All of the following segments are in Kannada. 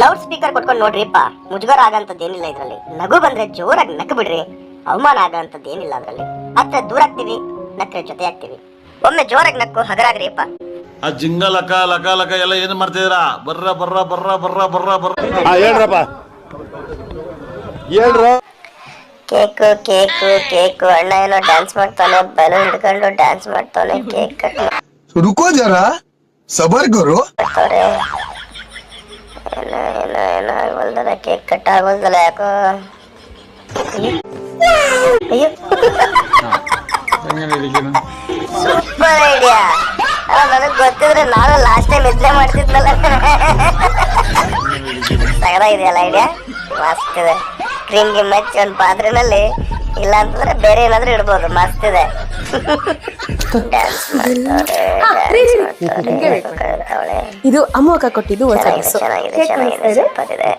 ಲೌಡ್ ಸ್ಪೀಕರ್ ಕೊಟ್ಕೊಂಡು ನೋಡ್ರಿಪ್ಪ ಮುಜುಗರ ಆಗಂತದ್ದು ಏನಿಲ್ಲ ಇದರಲ್ಲಿ. ನಗು ಬಂದ್ರೆ ಜೋರಾಗಿ ನಕ್ಕ ಬಿಡ್ರಿ ಅವಮಾನ ಆಗಂತದ್ದು ಏನಿಲ್ಲ ಅದರಲ್ಲಿ. ಹತ್ರ ದೂರ ಆಗ್ತೀವಿ ನಕ್ರೆ ಜೊತೆ ಆಗ್ತೀವಿ. ಒಮ್ಮೆ ಜೋರಾಗಿ ನಕ್ಕು ಹಗರಾಗ್ರಿಪ್ಪ ಆ ಜಿಂಗ ಲಕ ಲಕ ಲಕ ಎಲ್ಲ ಏನು ಮಾಡ್ತಿದ್ದೀರಾ? ಬರ್ರ ಬರ್ರ ಬರ್ರ ಬರ್ರ ಬರ್ರ ಬರ್ರ. ಹೇಳ್ರಪ್ಪ. ಹೇಳ್ರ. ಕೇಕ್ ಕೇಕ್ ಕೇಕ್ ಅಣ್ಣ ಏನೋ ಡ್ಯಾನ್ಸ್ ಮಾಡ್ತಾನೆ ಬಲೂನ್ ಹಿಡ್ಕೊಂಡು ಡ್ಯಾನ್ಸ್ ಮಾಡ್ತಾನೆ ಕೇಕ್ ರುಕೋ ಜರಾ ಸಬರ್ ಗುರು करो ಮಾಡ್ತಾರೆ ಏನೋ ಆಗಲ್ದಲ್ಲ ಕೇಕ್ ಕಟ್ ಆಗೋಲ್ದಲ್ಲ ಯಾಕೋ? ಅಯ್ಯೋ. ಸೂಪರ್ ಐಡಿಯಾ ನನಗ್ ಗೊತ್ತಿದ್ರೆ ನಾನು ಲಾಸ್ಟ್ ಟೈಮ್ ಇದ್ದೇ ಮಾಡ್ತಿದ್ನಲ್ಲ. ಸಗದಾಗಿದೆಯಲ್ಲ ಐಡಿಯಾ ಮಸ್ತ್ ಇದೆ. ಕ್ರೀಮ್ ಗಿಮ್ ಒಂದು ಪಾತ್ರೆನಲ್ಲಿ ಇಲ್ಲ ಅಂತಂದ್ರೆ ಬೇರೆ ಏನಾದ್ರೂ ಇಡ್ಬೋದು ಮಸ್ತ್ ಇದೆ. ಇದು ಅಮ್ಮಕ್ಕ ಕೊಟ್ಟಿದ್ದು ಚೆನ್ನಾಗಿದೆ ಡ್ರೆಸ್ ಚೆನ್ನಾಗಿದೆ ಸೂಪರ್ ಇದೆ?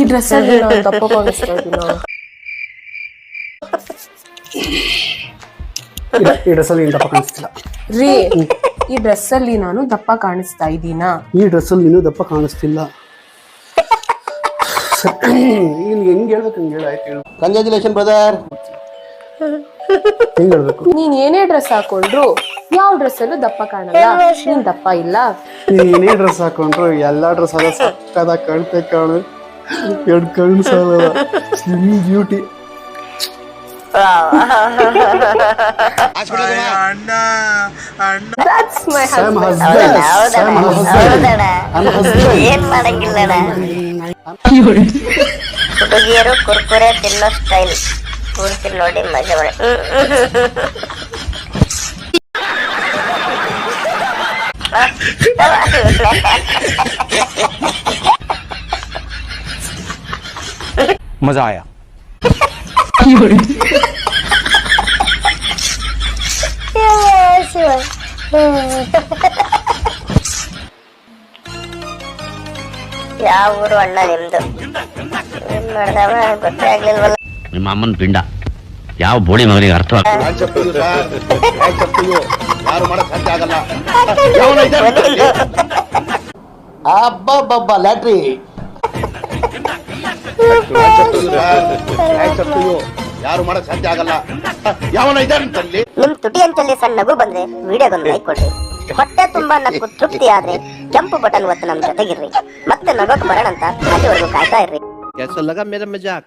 ಈ ಡ್ರೆಸ್ ಅಲ್ಲಿ ನಾನು ದಪ್ಪ ಕಾಣಿಸ್ತಾ ಇದ್ದೀನಾ ಈ ಡ್ರೆಸ್ಸಲ್ಲಿ ನೀನು ದಪ್ಪ ಕಾಣಿಸ್ತಿಲ್ಲ. ರೀ ಈ ಡ್ರೆಸ್ ಅಲ್ಲಿ ನಾನು ದಪ್ಪ ಕಾಣಿಸ್ತಾ ಇದ್ದೀನಾ? ಈ ಡ್ರೆಸ್ಸಲ್ಲಿ ನೀನು ದಪ್ಪ ಕಾಣಿಸ್ತಿಲ್ಲ. ಈಗ ಹೆಂಗ್ ಹೇಳ್ಬೇಕು ಹಂಗೆ ಹೇಳು ಆಯ್ತು ಹೇಳು. ಕಂಗ್ರ್ಯಾಚುಲೇಷನ್ ಬ್ರದರ್ ಹೆಂಗ್ ಹೇಳ್ಬೇಕು? ನೀನ್ ಏನೇ ಡ್ರೆಸ್ ಹಾಕೊಂಡ್ರು ಯಾವ ಡ್ರೆಸ್ ಅಲ್ಲೂ ದಪ್ಪ ಕಾಣಲ್ಲ. ನೀನ್ ದಪ್ಪ ಇಲ್ಲ. ನೀನ್ ಏನೇ ಡ್ರೆಸ್ ಹಾಕೊಂಡ್ರು ಎಲ್ಲಾ ಡ್ರೆಸ್ ಅದ ಸಕ್ಕದ ಕಣ್ತೆ ಕಾಣು. ಎರಡು ಕಣ್ಣು ಸಾಲಲ್ಲ. Slim beauty I'm husband. ಏನ್ ಮಾಡಂಗಿಲ್ಲಣ್ಣ. ಹುಡುಗಿಯರು ಕುರ್ಕುರೆ ತಿನ್ನೋ ಸ್ಟೈಲ್ ಪೂರ್ತಿ ನೋಡಿ ಮಜಾ ಮಾಡಿ मजा आया ಯಾವ ಊರು ಅಣ್ಣ ನಿಮ್ದು? ಏನ್ ಮಾಡ್ದವ? ಗೊತ್ತೇ ಆಗ್ಲಿಲ್ವಲ್ಲ. ನಿಮ್ಮ ಅಮ್ಮನ ಪಿಂಡ. ಯಾವ ಬೋಳಿ ಮಗನಿಗೆ ಅರ್ಥ ಯಾರು ಮಾಡಕ್ ಸಾಧ್ಯ ಆಗಲ್ಲ. ಅಬ್ಬಬ್ಬಬ್ಬ ಲ್ಯಾಟ್ರಿ. ಯಾರು ಮಾಡಕ್ ಸಾಧ್ಯ ಆಗಲ್ಲ. ಯಾವನ ಇದ್ದಾನೆ ನಿಮ್ ತುಟಿ ಅಂತಲ್ಲಿ ಸಣ್ಣ ನಗು ಬಂದ್ರೆ ವಿಡಿಯೋಗೊಂದು ಲೈಕ್ ಕೊಡ್ರಿ. ಹೊಟ್ಟೆ ತುಂಬಾ ನಕ್ಕು ತೃಪ್ತಿ ಆದ್ರೆ ಕೆಂಪು ಬಟನ್ ಒತ್ತು ನಮ್ ಜೊತೆಗಿರ್ರಿ ಮತ್ತೆ ನಗೋಕ್ ಬರೋಣ ಅಂತ ಅಲ್ಲಿವರೆಗೂ ಕಾಯ್ತಾ ಇರ್ರಿ कैसा लगा मेरा मजाक